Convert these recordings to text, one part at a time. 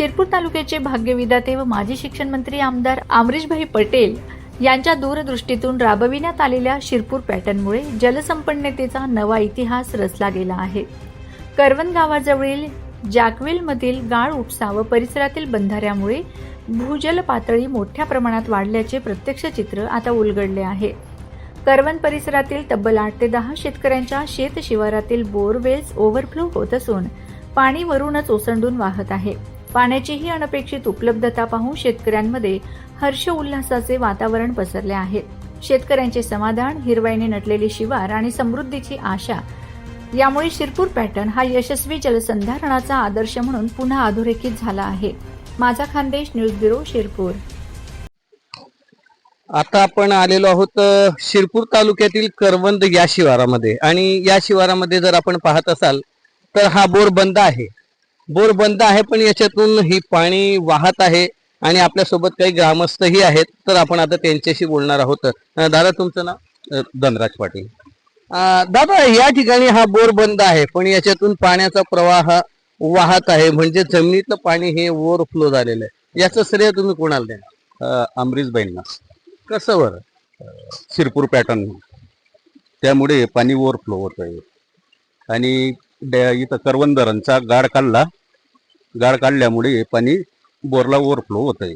शिरपूर तालुक्याचे भाग्यविधाते व माजी शिक्षण मंत्री आमदार अमरीशभाई पटेल यांच्या दूरदृष्टीतून राबविण्यात आलेल्या शिरपूर पॅटर्नमुळे जलसंपन्नतेचा नवा इतिहास रचला गेला आहे. करवन गावाजवळील जॅकवेलमधील गाळ उपसा व परिसरातील बंधाऱ्यामुळे भूजल पातळी मोठ्या प्रमाणात वाढल्याचे प्रत्यक्ष चित्र आता उलगडले आहे. करवन परिसरातील तब्बल आठ ते दहा शेतकऱ्यांच्या शेत शिवारातील बोरवेल्स ओव्हरफ्लो होत असून पाणी वरूनच ओसंडून वाहत आहे. पाण्याचीही अनपेक्षित उपलब्धता पाहून शेतकऱ्यांमध्ये हर्ष उल्हासाचे वातावरण पसरले आहे. शेतकऱ्यांचे समाधान हिरवाईने नटलेली शिवार आणि समृद्धीची आशा यामुळे शिरपूर पॅटर्न हा यशस्वी जलसंधारणाचा आदर्श म्हणून पुन्हा अधोरेखित झाला आहे. माझा खानदेश न्यूज ब्युरो शिरपूर. आता आपण आलेलो आहोत शिरपूर तालुक्यातील करवंद या शिवारामध्ये. आणि या शिवारामध्ये जर आपण पाहत असाल तर हा बोर बंद आहे. बोर बंद आहे पण याच्यातून ही पाणी वाहत आहे आणि आपल्यासोबत काही ग्रामस्थही आहेत तर आपण आता त्यांच्याशी बोलणार आहोत. दादा तुमचं नाव? धनराज पाटील. दादा या ठिकाणी हा बोर बंद आहे पण याच्यातून पाण्याचा प्रवाह वाहत आहे म्हणजे जमिनीतलं पाणी हे ओव्हरफ्लो झालेलं आहे. याचं श्रेय तुम्ही कोणाला देणार अमरीशबाईंना. कसं बरं? शिरपूर पॅटर्न. त्यामुळे पाणी ओव्हरफ्लो होत आहे आणि डॅ- इथं करवंदरांचा गाड काढला. गाळ काढल्यामुळे पाणी बोरला ओव्हरफ्लो होत आहे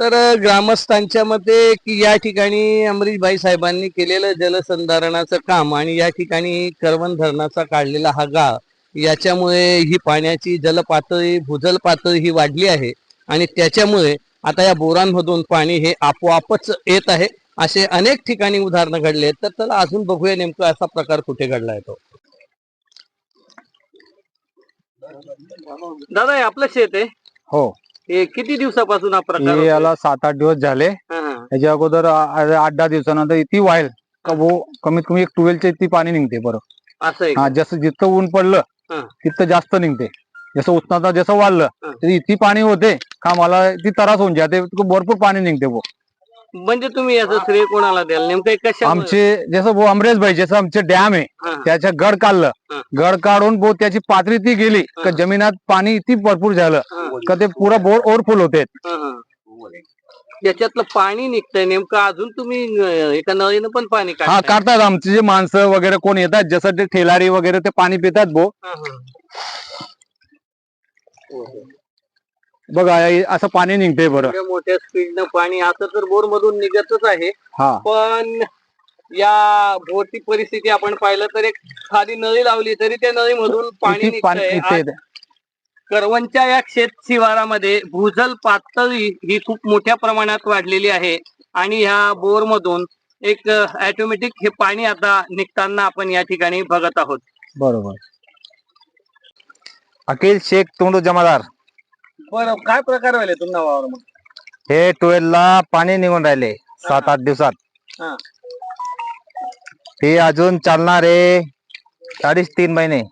तर ग्रामस्थांच्या मते की या ठिकाणी अमरीशभाई साहेबांनी केलेलं जलसंधारणाचं काम आणि या ठिकाणी करवण धरणाचा काढलेला हा गाळ याच्यामुळे ही पाण्याची जलपातळी भूजल पातळी ही वाढली आहे आणि त्याच्यामुळे आता या बोरांमधून पाणी हे आपोआपच येत आहे. असे अनेक ठिकाणी उदाहरणं घडले आहेत. तर त्याला अजून बघूया नेमकं असा प्रकार कुठे घडला येतो दादा हे आपलं शेत आहे हो हे किती दिवसापासून हा प्रकार हे होतोय? याला सात आठ दिवस झाले हा, हा. याच्या अगोदर आ- आठ दहा दिवसानंतर इथे वाईल का कमीत कमी एक ट्वेल्वच्या इथे पाणी निघते बरं असं आहे का? हा जसं जिथं ऊन पडलं. तिथं जास्त निघते जसं उष्णता जसं वाढलं हा. तर इथे पाणी होते का मला ती तरास होऊन जाते भरपूर पाणी निघते वो म्हणजे तुम्ही याचं श्रेय कोणाला द्याल नेमकं कशा आमचे जसं वो अमरेश भाई जसं आमचे डॅम आहे. त्याच्या गड काढलं. गड काढून बो त्याची पातळी ती गेली का. जमिनात पाणी इथे भरपूर झालं. का ते पुरा बोर ओव्हरफुल होते हा, हा. याच्यातलं पाणी निघतंय नेमकं अजून तुम्ही एका नळीनं पण पाणी हा. काढतात आमचे जे माणसं वगैरे कोण येतात जसं ते ठेलारी वगैरे ते पाणी पितात हा. बघा हे असं पाणी निघते बरं. एवढ्या मोठ्या स्पीडनं पाणी आता तर बोर मधून निघतच आहे. हा. पण या बोरची परिस्थिती आपण पाहिलं तर एक खाली नळी लावली तरी त्या नळीमधून पाणी किती पाणी निघतंय आज करवंच्या या शेत शिवारामध्ये भूजल पातळी ही खूप मोठ्या प्रमाणात वाढलेली आहे. आणि ह्या बोर मधून एक ऑटोमॅटिक हे पाणी आता निघताना आपण या ठिकाणी बघत आहोत. बरोबर. अखिल शेख तोंडू जमादार. बरं काय प्रकार व्हायला तुमच्या वावर मग हे ट्वेल्व ला पाणी निघून राहिले सात आठ दिवसात. हा. अजून चालणार आहे अडीच तीन महिने.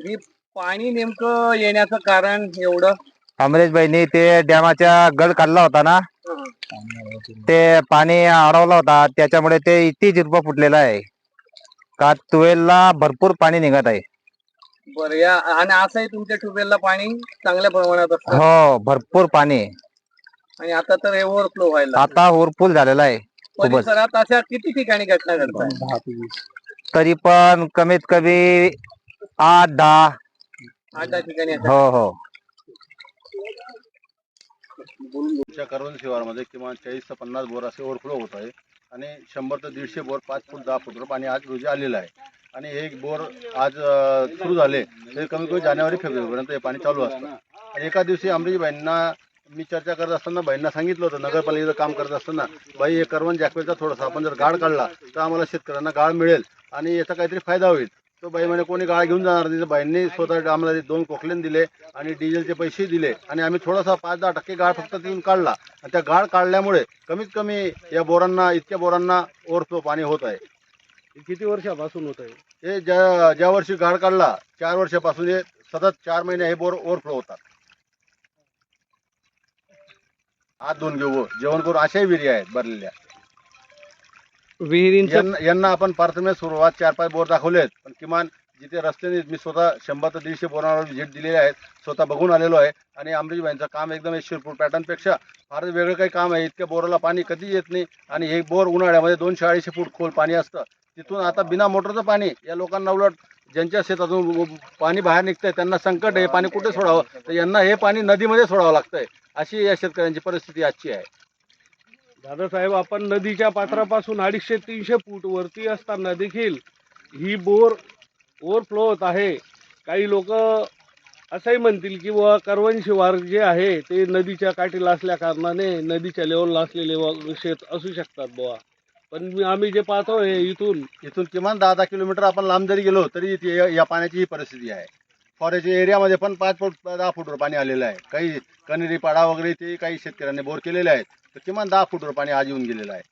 ही पाणी नेमकं येण्याचं कारण एवढं? अमरेश भाईनी ते डॅमाच्या गड काढला होता ना? ते पाणी अडवला होता त्याच्यामुळे ते इथे जिरपा फुटलेला आहे. का ट्वेल्व ला भरपूर पाणी निघत आहे. बरं या आणि असंही तुमच्या ट्युबवेलला पाणी चांगल्या प्रमाणात असतं. हो भरपूर पाणी. आहे. आणि आता तर हे ओव्हरफ्लो व्हायला आता ओव्हरफुल झालेला आहे खूपच. परिसरात अशा किती ठिकाणी घटना घडतात? तरी पण कमीत कमी आठ दहा. आठ दहा ठिकाणी अशा. हो हो. तुमच्या करवंद शिवारामध्ये किमान चाळीस ते पन्नास बोर असे ओव्हरफ्लो होत आहे. आणि शंभर ते दीडशे बोर पाच फूट दहा फूट पाणी आज रोजी आलेलं आहे. आणि हे बोर आज सुरू झाले. ते कमी कमी जानेवारी फेब्रुवारीपर्यंत हे पाणी चालू असतं. आणि एका दिवशी अमरीशबाईंना मी चर्चा करत असताना बाईंना सांगितलं होतं नगरपालिकेचं काम करत असताना बाई हे करवण जॅकवेलचा थोडासा. आपण जर गाळ काढला तर आम्हाला शेतकऱ्यांना गाळ मिळेल आणि याचा काहीतरी फायदा होईल. तो बाई म्हणे कोणी गाळ घेऊन जाणार नाही. बाईंनी स्वतः आम्हाला दोन कोकलेन दिले आणि डिझेलचे पैसे दिले आणि आम्ही थोडासा पाच दहा टक्के गाळ फक्त तिथून काढला. आणि त्या गाळ काढल्यामुळे कमीत कमी या बोरांना इतक्या बोरांना ओव्हरफ्लो पाणी होत आहे. किती वर्षापासून होत आहे? हे ज्या ज्या वर्षी गाळ काढला चार वर्षापासून हे सतत चार महिने हे बोर ओव्हरफ्लो होतात. हात धुवून घेऊ जेवण करून अशाही विहिरी आहेत भरलेल्या. विहिरींचं यांना यांना आपण प्राथमिक सुरुवात चार पाच बोर दाखवले आहेत पण किमान जिथे रस्त्याने मी स्वतः शंभर ते दीडशे बोरांवर व्हिजिट दिलेले आहेत स्वतः बघून आलेलो आहे. आणि अमरीशभाईंचं काम एकदम हे शिरपूर पॅटर्नपेक्षा फारच वेगळं काही काम आहे. इतक्या बोराला पाणी कधी येत नाही. आणि हे बोर उन्हाळ्यामध्ये दोनशे अडीचशे फूट खोल पाणी असतं. तिथून आता बिना मोटरचं पाणी या लोकांना उलट ज्यांच्या शेतातून पाणी बाहेर निघतंय त्यांना संकट आहे पाणी कुठे सोडावं? तर यांना हे पाणी नदीमध्ये सोडावं लागतंय अशी या शेतकऱ्यांची परिस्थिती आजची आहे. दादासाहेब आपण नदीच्या पात्रापासून अडीचशे तीनशे फूट वरती असताना देखील ही बोर ओव्हरफ्लो होत आहे. काही लोक असंही म्हणतील की बुवा करवण शिवार जे आहे ते नदीच्या काठीला असल्या कारणाने नदीच्या लेवलला असलेले शेत असू शकतात बुवा. पण आम्ही जे पाहतोय इथून इथून किमान दहा दहा किलोमीटर आपण लांब जरी गेलो तरी इथे या- या पाण्याची ही परिस्थिती आहे. फॉरेस्ट एरियामध्ये पण पाच फूट दहा फूटवर पाणी आलेलं आहे. काही कनेरी पाडा वगैरे ते काही शेतकऱ्यांनी बोर केलेले आहेत. तर किमान दहा फूटवर पाणी आज येऊन गेलेलं आहे.